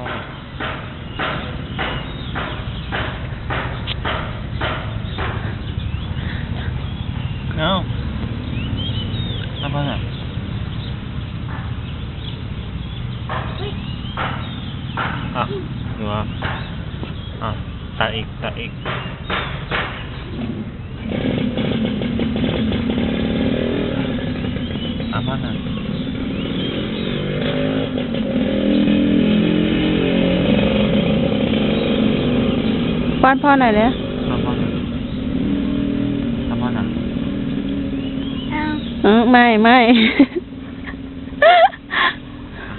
พ่อหน่อยเอ้าน้ำพ่อหน่อยอะดูอะอะตัดอีกตัดอีกอะพ่อหน่อย ป้อนพ่อหน่อยเลยน้ำพ่อหน่อยน้ำพ่อหน่อยเออไม่ไม่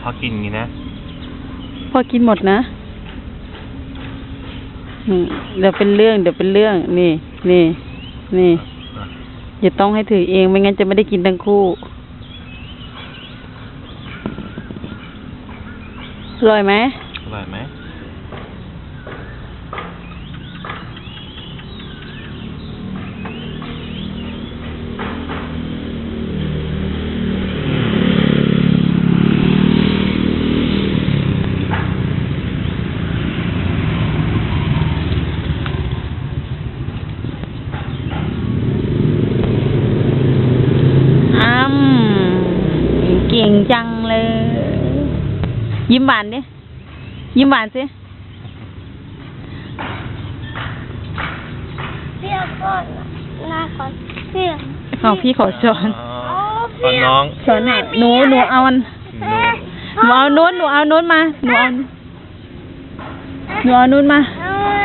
พ่อกินอย่างนี้นะพ่อกินหมดนะอืมเดี๋ยวเป็นเรื่อง เดี๋ยวเป็นเรื่อง นี่นี่นี่อะอย่าต้องให้ถือเองไม่งั้นจะไม่ได้กินทั้งคู่อร่อยไหมอร่อยไหม อ้ำเก่งจัง เลย ยิ้มหวานดิ ยิ้มหวานสิเปรี้ยวก่อนหน้าก่อนเปรี้ยวเอาพี่ขอช้อนอ๋อตอนน้องช้อนหน่อยหนูหนูเอาอันหนูเอานู้นหนูเอานู้นมา หนูเอาหนูเอานู้นมาเอามา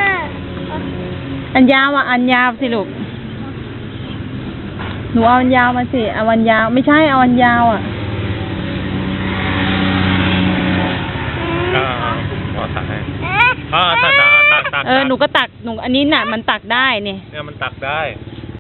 อันยาวอะ อันยาวสิลูก หนูเอาอันยาวมาสิ เอาอันยาว ไม่ใช่เอาอันยาวอะ ก็พอตักให้ อ๋อตักตักตักตักเออหนูก็ตักหนูอันนี้น่ะมันตักได้นี่เนี่ยมันตักได้